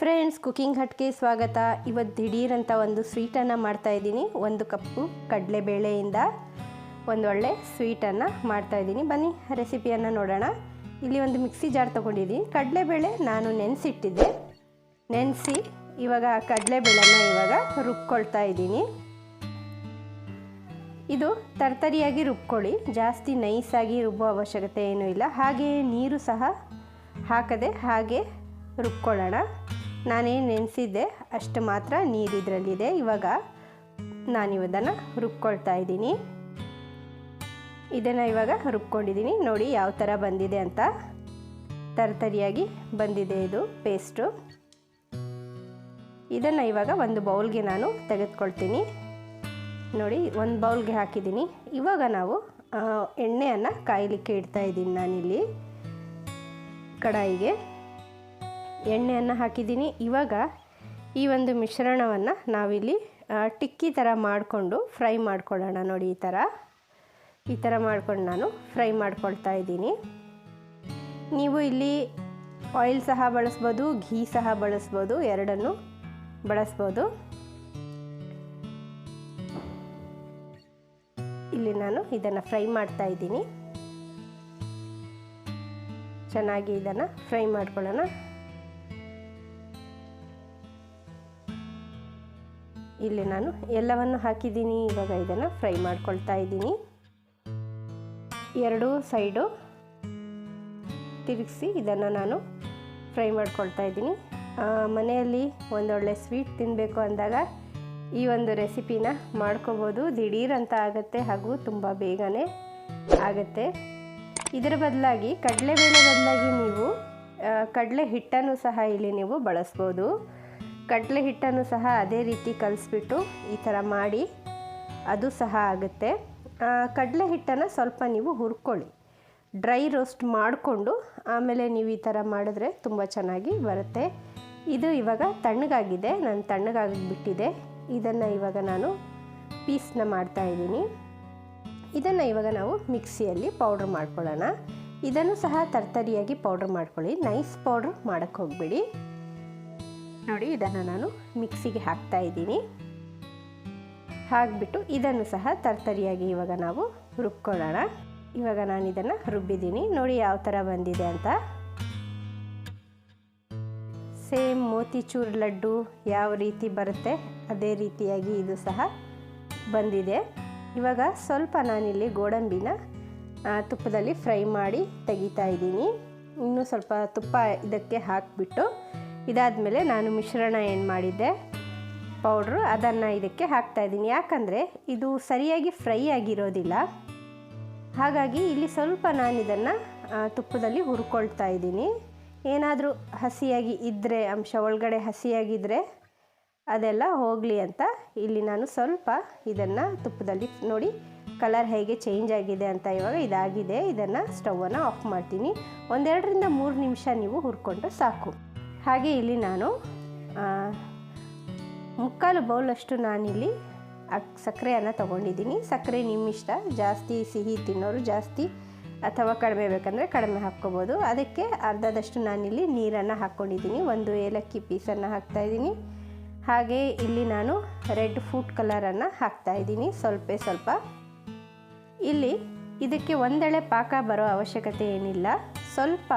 Friends cooking ಹಟ್ಗೆ ಸ್ವಾಗತ. ಇವತ್ತು ದಿಢೀರಂಥ ಅಂತ ಒಂದು ಸ್ವೀಟನ್ನು ಮಾಡ್ತಾಯಿದ್ದೀನಿ ಒಂದು ಕಪ್ಪು ಕಡಲೆಬೇಳೆಯಿಂದ ಒಂದು ಒಳ್ಳೆ ಸ್ವೀಟನ್ನು ಮಾಡ್ತಾಯಿದ್ದೀನಿ ಬನ್ನಿ ರೆಸಿಪಿಯನ್ನು ನೋಡೋಣ. ಇಲ್ಲಿ ಒಂದು ಮಿಕ್ಸಿ ಜಾರ್ ತೊಗೊಂಡಿದ್ದೀನಿ. ಕಡಲೆಬೇಳೆ ನಾನು ನೆನೆಸಿಟ್ಟಿದ್ದೆ. ನೆನೆಸಿ ಇವಾಗ ಕಡಲೆಬೇಳೆನ ಇವಾಗ ರುಬ್ಕೊಳ್ತಾ ಇದ್ದೀನಿ. ಇದು ತರ್ತರಿಯಾಗಿ ರುಬ್ಕೊಳ್ಳಿ. ಜಾಸ್ತಿ ನೈಸಾಗಿ ರುಬ್ಬೋ ಅವಶ್ಯಕತೆ ಏನೂ ಇಲ್ಲ. ಹಾಗೆಯೇ ನೀರು ಸಹ ಹಾಕದೆ ಹಾಗೆ ರುಬ್ಕೊಳ್ಳೋಣ. ನಾನೇನು ನೆನೆಸಿದ್ದೆ, ಅಷ್ಟು ಮಾತ್ರ ನೀರು ಇದರಲ್ಲಿದೆ. ಇವಾಗ ನಾನಿವದನ್ನು ರುಬ್ಕೊಳ್ತಾ ಇದ್ದೀನಿ. ಇದನ್ನು ಇವಾಗ ರುಬ್ಕೊಂಡಿದ್ದೀನಿ. ನೋಡಿ ಯಾವ ಥರ ಬಂದಿದೆ ಅಂತ. ತರತರಿಯಾಗಿ ಬಂದಿದೆ ಇದು ಪೇಸ್ಟು. ಇದನ್ನು ಇವಾಗ ಒಂದು ಬೌಲ್ಗೆ ನಾನು ತೆಗೆದುಕೊಳ್ತೀನಿ. ನೋಡಿ, ಒಂದು ಬೌಲ್ಗೆ ಹಾಕಿದ್ದೀನಿ. ಇವಾಗ ನಾವು ಎಣ್ಣೆಯನ್ನು ಕಾಯಲಿಕ್ಕೆ ಇಡ್ತಾ ಇದ್ದೀನಿ ನಾನಿಲ್ಲಿ. ಕಡಾಯಿಗೆ. ಎಣ್ಣೆಯನ್ನು ಹಾಕಿದ್ದೀನಿ. ಇವಾಗ ಈ ಒಂದು ಮಿಶ್ರಣವನ್ನು ನಾವಿಲ್ಲಿ ಟಿಕ್ಕಿ ಥರ ಮಾಡಿಕೊಂಡು ಫ್ರೈ ಮಾಡ್ಕೊಳ್ಳೋಣ ನೋಡಿ ಈ ಥರ ಈ ಥರ ಮಾಡ್ಕೊಂಡು ನಾನು ಫ್ರೈ ಮಾಡ್ಕೊಳ್ತಾ ಇದ್ದೀನಿ. ನೀವು ಇಲ್ಲಿ ಆಯಿಲ್ ಸಹ ಬಳಸ್ಬೋದು, ಘೀ ಸಹ ಬಳಸ್ಬೋದು, ಎರಡನ್ನು ಬಳಸ್ಬೋದು. ಇಲ್ಲಿ ನಾನು ಇದನ್ನು ಫ್ರೈ ಮಾಡ್ತಾ ಇದ್ದೀನಿ. ಚೆನ್ನಾಗಿ ಇದನ್ನು ಫ್ರೈ ಮಾಡ್ಕೊಳ್ಳೋಣ. ಇಲ್ಲಿ ನಾನು ಎಲ್ಲವನ್ನು ಹಾಕಿದ್ದೀನಿ, ಇವಾಗ ಇದನ್ನು ಫ್ರೈ ಮಾಡ್ಕೊಳ್ತಾ ಇದ್ದೀನಿ. ಎರಡೂ ಸೈಡು ತಿರುಗಿಸಿ ಇದನ್ನು ನಾನು ಫ್ರೈ ಮಾಡ್ಕೊಳ್ತಾ ಇದ್ದೀನಿ. ಮನೆಯಲ್ಲಿ ಒಂದೊಳ್ಳೆ ಸ್ವೀಟ್ ತಿನ್ನಬೇಕು ಅಂದಾಗ ಈ ಒಂದು ರೆಸಿಪಿನ ಮಾಡ್ಕೋಬೋದು. ದಿಢೀರಂತ ಆಗುತ್ತೆ ಹಾಗೂ ತುಂಬ ಬೇಗನೆ ಆಗುತ್ತೆ. ಇದರ ಬದಲಾಗಿ ಕಡಲೆಬೇಳೆ ಬದಲಾಗಿ ನೀವು ಕಡಲೆ ಹಿಟ್ಟನ್ನು ಸಹ ಇಲ್ಲಿ ನೀವು ಬಳಸ್ಬೋದು. ಕಡಲೆ ಹಿಟ್ಟನ್ನು ಸಹ ಅದೇ ರೀತಿ ಕಲಿಸ್ಬಿಟ್ಟು ಈ ಥರ ಮಾಡಿ ಅದು ಸಹ ಆಗುತ್ತೆ. ಕಡಲೆ ಹಿಟ್ಟನ್ನು ಸ್ವಲ್ಪ ನೀವು ಹುರ್ಕೊಳ್ಳಿ. ಡ್ರೈ ರೋಸ್ಟ್ ಮಾಡಿಕೊಂಡು ಆಮೇಲೆ ನೀವು ಈ ಥರ ಮಾಡಿದ್ರೆ ತುಂಬ ಚೆನ್ನಾಗಿ ಬರುತ್ತೆ. ಇದು ಇವಾಗ ತಣ್ಣಗಾಗಿದೆ, ನಾನು ತಣ್ಣಗಾಗಿಬಿಟ್ಟಿದೆ ಇದನ್ನು ಇವಾಗ ನಾನು ಪೀಸ್ನ ಮಾಡ್ತಾ ಇದ್ದೀನಿ. ಇದನ್ನು ಇವಾಗ ನಾವು ಮಿಕ್ಸಿಯಲ್ಲಿ ಪೌಡ್ರ್ ಮಾಡ್ಕೊಳ್ಳೋಣ. ಇದನ್ನು ಸಹ ತರ್ತರಿಯಾಗಿ ಪೌಡ್ರ್ ಮಾಡ್ಕೊಳ್ಳಿ. ನೈಸ್ ಪೌಡ್ರ್ ಮಾಡೋಕ್ಕೆ ಹೋಗಬೇಡಿ. ನೋಡಿ, ಇದನ್ನು ನಾನು ಮಿಕ್ಸಿಗೆ ಹಾಕ್ತಾ ಇದ್ದೀನಿ. ಹಾಕ್ಬಿಟ್ಟು ಇದನ್ನು ಸಹ ತರ್ತರಿಯಾಗಿ ಇವಾಗ ನಾವು ರುಬ್ಕೊಳ್ಳೋಣ. ಇವಾಗ ನಾನು ಇದನ್ನು ರುಬ್ಬಿದ್ದೀನಿ. ನೋಡಿ ಯಾವ ಥರ ಬಂದಿದೆ ಅಂತ. ಸೇಮ್ ಮೋತಿಚೂರ್ ಲಡ್ಡು ಯಾವ ರೀತಿ ಬರುತ್ತೆ, ಅದೇ ರೀತಿಯಾಗಿ ಇದು ಸಹ ಬಂದಿದೆ. ಇವಾಗ ಸ್ವಲ್ಪ ನಾನಿಲ್ಲಿ ಗೋಡಂಬಿನ ತುಪ್ಪದಲ್ಲಿ ಫ್ರೈ ಮಾಡಿ ತೆಗಿತಾ ಇದ್ದೀನಿ. ಇನ್ನೂ ಸ್ವಲ್ಪ ತುಪ್ಪ ಇದಕ್ಕೆ ಹಾಕಿಬಿಟ್ಟು ಇದಾದಮೇಲೆ ನಾನು ಮಿಶ್ರಣ ಏನು ಮಾಡಿದ್ದೆ? ಪೌಡ್ರು. ಅದನ್ನು ಇದಕ್ಕೆ ಹಾಕ್ತಾಯಿದ್ದೀನಿ ಯಾಕಂದರೆ ಇದು ಸರಿಯಾಗಿ ಫ್ರೈ ಆಗಿರೋದಿಲ್ಲ. ಹಾಗಾಗಿ ಇಲ್ಲಿ ಸ್ವಲ್ಪ ನಾನು ಇದನ್ನು ತುಪ್ಪದಲ್ಲಿ ಹುರ್ಕೊಳ್ತಾ ಇದ್ದೀನಿ. ಏನಾದರೂ ಹಸಿಯಾಗಿ ಇದ್ದರೆ ಅಂಶ ಒಳಗಡೆ ಹಸಿಯಾಗಿದ್ದರೆ ಅದೆಲ್ಲ ಹೋಗಲಿ ಅಂತ ಇಲ್ಲಿ ನಾನು ಸ್ವಲ್ಪ ಇದನ್ನು ತುಪ್ಪದಲ್ಲಿ ನೋಡಿ, ಕಲರ್ ಹೇಗೆ ಚೇಂಜ್ ಆಗಿದೆ ಅಂತ ಇವಾಗ ಇದಾಗಿದೆ. ಇದನ್ನು ಸ್ಟವನ್ನು ಆಫ್ ಮಾಡ್ತೀನಿ. ಒಂದೆರಡರಿಂದ ಮೂರು ನಿಮಿಷ ನೀವು ಹುರ್ಕೊಂಡ್ರೆ ಸಾಕು. ಹಾಗೆ ಇಲ್ಲಿ ನಾನು ಮುಕ್ಕಾಲು ಬೌಲಷ್ಟು ನಾನಿಲ್ಲಿ ಸಕ್ಕರೆಯನ್ನು ತೊಗೊಂಡಿದ್ದೀನಿ. ಸಕ್ಕರೆ ನಿಮ್ಮಿಷ್ಟ. ಜಾಸ್ತಿ ಸಿಹಿ ತಿನ್ನೋರು ಜಾಸ್ತಿ ಅಥವಾ ಕಡಿಮೆ ಬೇಕಂದರೆ ಕಡಿಮೆ ಹಾಕ್ಕೋಬೋದು. ಅದಕ್ಕೆ ಅರ್ಧದಷ್ಟು ನಾನಿಲ್ಲಿ ನೀರನ್ನು ಹಾಕ್ಕೊಂಡಿದ್ದೀನಿ. ಒಂದು ಏಲಕ್ಕಿ ಪೀಸನ್ನು ಹಾಕ್ತಾಯಿದ್ದೀನಿ ಹಾಗೆ ಇಲ್ಲಿ ನಾನು ರೆಡ್ ಫುಡ್ ಕಲರನ್ನು ಹಾಕ್ತಾಯಿದ್ದೀನಿ ಸ್ವಲ್ಪ ಸ್ವಲ್ಪ. ಇಲ್ಲಿ ಇದಕ್ಕೆ ಒಂದೆಳೆ ಪಾಕ ಬರೋ ಅವಶ್ಯಕತೆ ಏನಿಲ್ಲ. ಸ್ವಲ್ಪ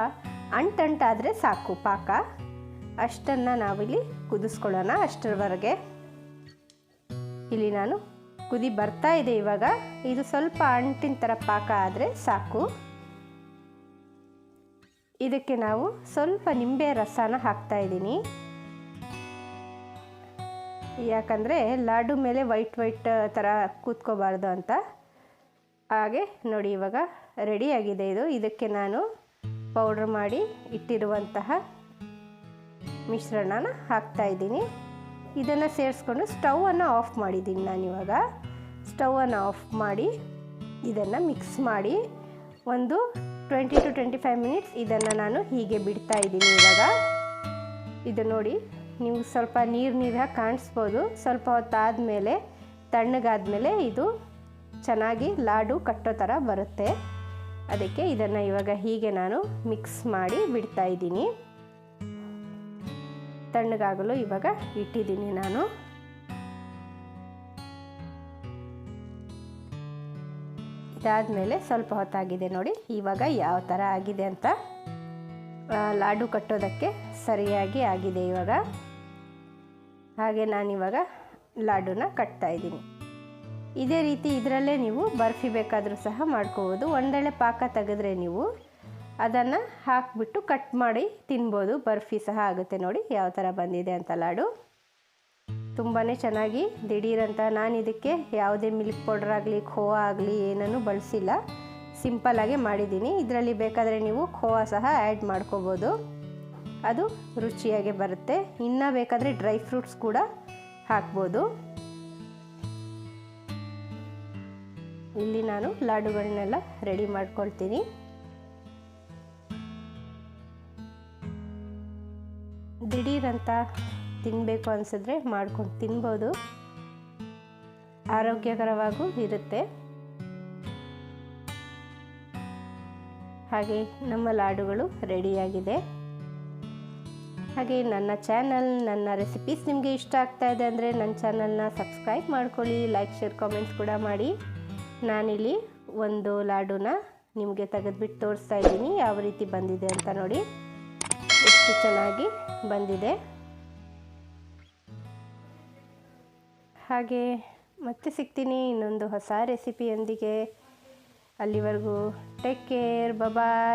ಅಂಟಂಟಾದರೆ ಸಾಕು ಪಾಕ. ಅಷ್ಟನ್ನು ನಾವಿಲ್ಲಿ ಕುದಿಸ್ಕೊಳ್ಳೋಣ ಅಷ್ಟರವರೆಗೆ. ಇಲ್ಲಿ ನಾನು ಕುದಿ ಬರ್ತಾ ಇದೆ ಇವಾಗ. ಇದು ಸ್ವಲ್ಪ ಅಂಟಿನ ಥರ ಪಾಕ ಆದರೆ ಸಾಕು. ಇದಕ್ಕೆ ನಾವು ಸ್ವಲ್ಪ ನಿಂಬೆ ರಸನ ಹಾಕ್ತಾ ಇದ್ದೀನಿ. ಯಾಕಂದರೆ ಲಾಡು ಮೇಲೆ ವೈಟ್ ವೈಟ್ ಥರ ಕೂತ್ಕೋಬಾರ್ದು ಅಂತ. ಹಾಗೆ ನೋಡಿ ಇವಾಗ ರೆಡಿಯಾಗಿದೆ ಇದು. ಇದಕ್ಕೆ ನಾನು ಪೌಡ್ರ್ ಮಾಡಿ ಇಟ್ಟಿರುವಂತಹ ಮಿಶ್ರಣನ ಹಾಕ್ತಾ ಇದ್ದೀನಿ. ಇದನ್ನು ಸೇರಿಸ್ಕೊಂಡು ಸ್ಟವನ್ನು ಆಫ್ ಮಾಡಿದ್ದೀನಿ ನಾನಿವಾಗ ಸ್ಟವನ್ನು ಆಫ್ ಮಾಡಿ ಇದನ್ನು ಮಿಕ್ಸ್ ಮಾಡಿ ಒಂದು twenty two twenty five minutes ಇದನ್ನು ನಾನು ಹೀಗೆ ಬಿಡ್ತಾ ಇದ್ದೀನಿ ಇವಾಗ. ಇದು ನೋಡಿ, ನೀವು ಸ್ವಲ್ಪ ನೀರು ನೀರಾಗಿ ಕಾಣಿಸ್ಬೋದು. ಸ್ವಲ್ಪ ತಣ್ಣಗಾದ ಮೇಲೆ ಇದು ಚೆನ್ನಾಗಿ ಲಾಡು ಕಟ್ಟೋ ಥರ ಬರುತ್ತೆ. ಅದಕ್ಕೆ ಇದನ್ನು ಇವಾಗ ಹೀಗೆ ನಾನು ಮಿಕ್ಸ್ ಮಾಡಿ ಬಿಡ್ತಾ ಇದ್ದೀನಿ. ತಣ್ಣಗಾಗಲು ಇವಾಗ ಇಟ್ಟಿದ್ದೀನಿ ನಾನು. ಇದಾದಮೇಲೆ ಸ್ವಲ್ಪ ಹೊತ್ತಾಗಿದೆ ನೋಡಿ, ಇವಾಗ ಯಾವ ಥರ ಆಗಿದೆ ಅಂತ. ಲಾಡು ಕಟ್ಟೋದಕ್ಕೆ ಸರಿಯಾಗಿ ಆಗಿದೆ ಇವಾಗ. ಹಾಗೆ ನಾನಿವಾಗ ಲಾಡುನ ಕಟ್ತಾ ಇದ್ದೀನಿ. ಇದೇ ರೀತಿ ಇದರಲ್ಲೇ ನೀವು ಬರ್ಫಿ ಬೇಕಾದರೂ ಸಹ ಮಾಡ್ಕೋಬೋದು. ಒಂದೆಳೆ ಪಾಕ ತೆಗೆದ್ರೆ ನೀವು ಅದನ್ನು ಹಾಕಿಬಿಟ್ಟು ಕಟ್ ಮಾಡಿ ತಿನ್ಬೋದು. ಬರ್ಫಿ ಸಹ ಆಗುತ್ತೆ ನೋಡಿ ಯಾವ ಥರ ಬಂದಿದೆ ಅಂತ ಲಾಡು. ತುಂಬಾ ಚೆನ್ನಾಗಿ ದಿಢೀರಂತ ನಾನು ಇದಕ್ಕೆ ಯಾವುದೇ ಮಿಲ್ಕ್ ಪೌಡರ್ ಆಗಲಿ ಖೋವಾ ಆಗಲಿ ಏನನ್ನು ಬಳಸಿಲ್ಲ. ಸಿಂಪಲ್ಲಾಗೆ ಮಾಡಿದ್ದೀನಿ. ಇದರಲ್ಲಿ ಬೇಕಾದರೆ ನೀವು ಖೋವಾ ಸಹ ಆ್ಯಡ್ ಮಾಡ್ಕೋಬೋದು. ಅದು ರುಚಿಯಾಗಿ ಬರುತ್ತೆ. ಇನ್ನು ಬೇಕಾದರೆ ಡ್ರೈ ಫ್ರೂಟ್ಸ್ ಕೂಡ ಹಾಕ್ಬೋದು. ಇಲ್ಲಿ ನಾನು ಲಾಡುಗಳನ್ನೆಲ್ಲ ರೆಡಿ ಮಾಡ್ಕೊಳ್ತೀನಿ. ದಿಢೀರಂತ ತಿನ್ನಬೇಕು ಅನಿಸಿದ್ರೆ ಮಾಡ್ಕೊಂಡು ತಿನ್ಬೋದು. ಆರೋಗ್ಯಕರವಾಗೂ ಇರುತ್ತೆ. ಹಾಗೆ ನಮ್ಮ ಲಾಡುಗಳು ರೆಡಿಯಾಗಿದೆ. ಹಾಗೆ ನನ್ನ ಚಾನಲ್, ನನ್ನ ರೆಸಿಪೀಸ್ ನಿಮಗೆ ಇಷ್ಟ ಆಗ್ತಾ ಇದೆ ಅಂದರೆ ನನ್ನ ಚಾನಲ್ನ ಸಬ್ಸ್ಕ್ರೈಬ್ ಮಾಡ್ಕೊಳ್ಳಿ, ಲೈಕ್, ಶೇರ್, ಕಾಮೆಂಟ್ಸ್ ಕೂಡ ಮಾಡಿ. ನಾನಿಲ್ಲಿ ಒಂದು ಲಾಡುನ ನಿಮಗೆ ತೆಗೆದುಬಿಟ್ಟು ತೋರಿಸ್ತಾ ಇದ್ದೀನಿ, ಯಾವ ರೀತಿ ಬಂದಿದೆ ಅಂತ ನೋಡಿ. ಎಷ್ಟು ಚೆನ್ನಾಗಿ ಬಂದಿದೆ. ಹಾಗೆ ಮತ್ತೆ ಸಿಗ್ತೀನಿ ಇನ್ನೊಂದು ಹೊಸ ರೆಸಿಪಿಯೊಂದಿಗೆ ಅಲ್ಲಿವರೆಗೂ ಟೇಕ್ ಕೇರ್ ಬಬಾಯ್